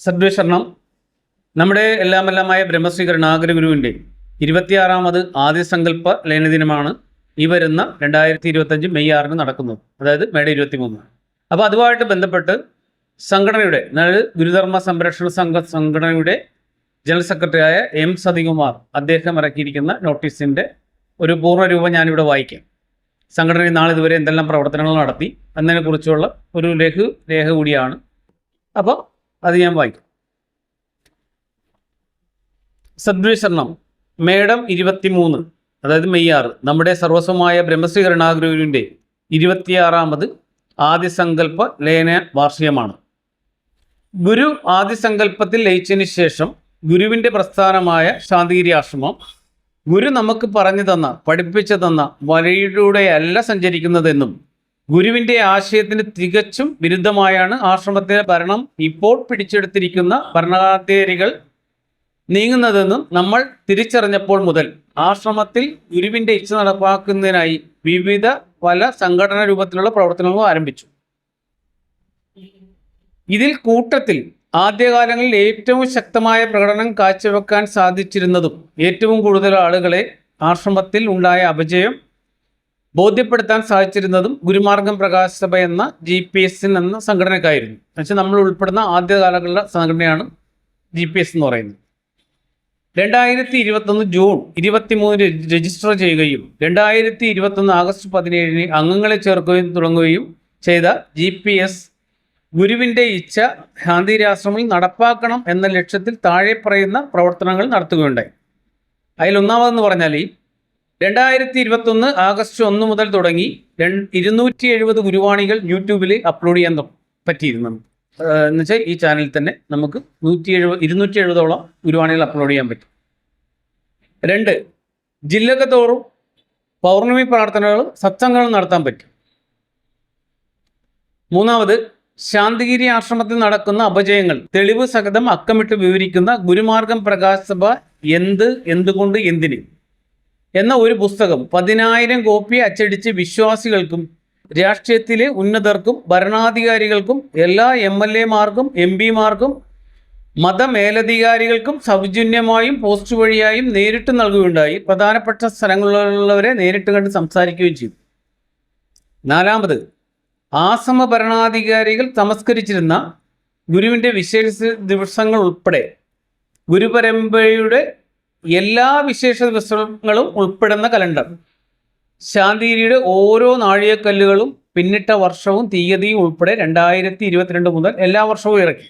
സദ്വേഷണം നമ്മുടെ എല്ലാമെല്ലാമായ ബ്രഹ്മശ്രീ കരുണാകര ഗുരുവിന്റെ ഇരുപത്തിയാറാമത് ആദ്യസങ്കല്പ ലയനദിനമാണ് ഈ വരുന്ന രണ്ടായിരത്തി ഇരുപത്തഞ്ച് മെയ് ആറിന് നടക്കുന്നത്. അതായത് മേട ഇരുപത്തി മൂന്ന് അപ്പോൾ അതുമായിട്ട് ബന്ധപ്പെട്ട് സംഘടനയുടെ അതായത് ഗുരുധർമ്മ സംരക്ഷണ സംഘ സംഘടനയുടെ ജനറൽ സെക്രട്ടറിയായ എം സതികുമാർ അദ്ദേഹം ഇറക്കിയിരിക്കുന്ന നോട്ടീസിന്റെ ഒരു പൂർണരൂപം ഞാനിവിടെ വായിക്കാം. സംഘടന നാളെ ഇതുവരെ എന്തെല്ലാം പ്രവർത്തനങ്ങൾ നടത്തി എന്നതിനെക്കുറിച്ചുള്ള ഒരു ലഘു രേഖ കൂടിയാണ്. അപ്പോൾ അത് ഞാൻ വായിക്കും. മേഡം മേടം ഇരുപത്തിമൂന്ന് അതായത് മെയ് ആറ് നമ്മുടെ സർവസ്വമായ ബ്രഹ്മശ്രീ കരുണാഗുരുവിന്റെ ഇരുപത്തിയാറാമത് ആദ്യസങ്കല്പ ലയന വാർഷികമാണ്. ഗുരു ആദ്യസങ്കല്പത്തിൽ ലയിച്ചതിന് ശേഷം ഗുരുവിന്റെ പ്രസ്ഥാനമായ ശാന്തിഗിരി ആശ്രമം ഗുരു നമുക്ക് പറഞ്ഞു തന്ന പഠിപ്പിച്ചു തന്ന വഴിയിലൂടെയല്ല സഞ്ചരിക്കുന്നതെന്നും ഗുരുവിന്റെ ആശയത്തിന് തികച്ചും വിരുദ്ധമായാണ് ആശ്രമത്തിലെ ഭരണം ഇപ്പോൾ പിടിച്ചെടുത്തിരിക്കുന്ന ഭരണാധികാരികൾ നീങ്ങുന്നതെന്നും നമ്മൾ തിരിച്ചറിഞ്ഞപ്പോൾ മുതൽ ആശ്രമത്തിൽ ഗുരുവിന്റെ ഇച്ഛ നടപ്പാക്കുന്നതിനായി വിവിധ പല സംഘടന രൂപത്തിലുള്ള പ്രവർത്തനങ്ങളും ആരംഭിച്ചു. ഇതിൽ കൂട്ടത്തിൽ ആദ്യകാലങ്ങളിൽ ഏറ്റവും ശക്തമായ പ്രകടനം കാഴ്ചവെക്കാൻ സാധിച്ചിരുന്നതും ഏറ്റവും കൂടുതൽ ആളുകളെ ആശ്രമത്തിൽ ഉണ്ടായ അപജയം ബോധ്യപ്പെടുത്താൻ സാധിച്ചിരുന്നതും ഗുരുമാർഗം പ്രകാശസഭ എന്ന ജി പി എസ് എന്ന സംഘടനക്കായിരുന്നു. എന്നുവെച്ചാൽ നമ്മൾ ഉൾപ്പെടുന്ന ആദ്യ കാലങ്ങളിലെ സംഘടനയാണ് ജി പി എസ് എന്ന് പറയുന്നത്. രണ്ടായിരത്തി ഇരുപത്തൊന്ന് ജൂൺ ഇരുപത്തിമൂന്നിന് രജിസ്റ്റർ ചെയ്യുകയും രണ്ടായിരത്തി ഇരുപത്തൊന്ന് ആഗസ്റ്റ് പതിനേഴിന് അംഗങ്ങളെ ചേർക്കുകയും തുടങ്ങുകയും ചെയ്ത ജി പി എസ് ഗുരുവിന്റെ ഇച്ഛ ഗാന്ധിരാശ്രമിൽ നടപ്പാക്കണം എന്ന ലക്ഷ്യത്തിൽ താഴെ പറയുന്ന പ്രവർത്തനങ്ങൾ നടത്തുകയുണ്ടായി. അതിലൊന്നാമതെന്ന് പറഞ്ഞാൽ രണ്ടായിരത്തി ഇരുപത്തൊന്ന് ആഗസ്റ്റ് ഒന്ന് മുതൽ തുടങ്ങി ഇരുന്നൂറ്റി എഴുപത് ഗുരുവാണികൾ യൂട്യൂബിൽ അപ്ലോഡ് ചെയ്യാൻ പറ്റിയിരുന്നു എന്നുവെച്ചാൽ എന്ന് വെച്ചാൽ ഈ ചാനലിൽ തന്നെ നമുക്ക് നൂറ്റി എഴുപത് ഇരുന്നൂറ്റി എഴുപതോളം ഗുരുവാണികൾ അപ്ലോഡ് ചെയ്യാൻ പറ്റും. രണ്ട് ജില്ലക്ക് തോറും പൗർണമി പ്രാർത്ഥനകളും സത്സംഗങ്ങളും നടത്താൻ പറ്റും. മൂന്നാമത് ശാന്തിഗിരി ആശ്രമത്തിൽ നടക്കുന്ന അപജയങ്ങൾ തെളിവ് സഹിതം അക്കമിട്ട് വിവരിക്കുന്ന ഗുരുമാർഗം പ്രകാശ സഭ എന്ത് എന്തുകൊണ്ട് എന്തിന്? എന്ന ഒരു പുസ്തകം പതിനായിരം കോപ്പി അച്ചടിച്ച് വിശ്വാസികൾക്കും രാഷ്ട്രീയത്തിലെ ഉന്നതർക്കും ഭരണാധികാരികൾക്കും എല്ലാ എം എൽ എമാർക്കും എം പിമാർക്കും മതമേലധികാരികൾക്കും സൗജന്യമായും പോസ്റ്റ് വഴിയായും നേരിട്ട് നൽകുകയുണ്ടായി. പ്രധാനപ്പെട്ട സ്ഥലങ്ങളിലുള്ളവരെ നേരിട്ട് കണ്ട് സംസാരിക്കുകയും ചെയ്തു. നാലാമത് ആസമ ഭരണാധികാരികൾ തമസ്കരിച്ചിരുന്ന ഗുരുവിന്റെ വിശേഷ ദിവസങ്ങൾ ഉൾപ്പെടെ ഗുരുപരമ്പരയുടെ എല്ലാ വിശേഷ ദിവസങ്ങളും ഉൾപ്പെടുന്ന കലണ്ടർ. ശാന്തിഗിരിയുടെ ഓരോ നാഴികക്കല്ലുകളും പിന്നിട്ട വർഷവും തീയതിയും ഉൾപ്പെടെ രണ്ടായിരത്തി ഇരുപത്തിരണ്ട് മുതൽ എല്ലാ വർഷവും ഇറക്കി.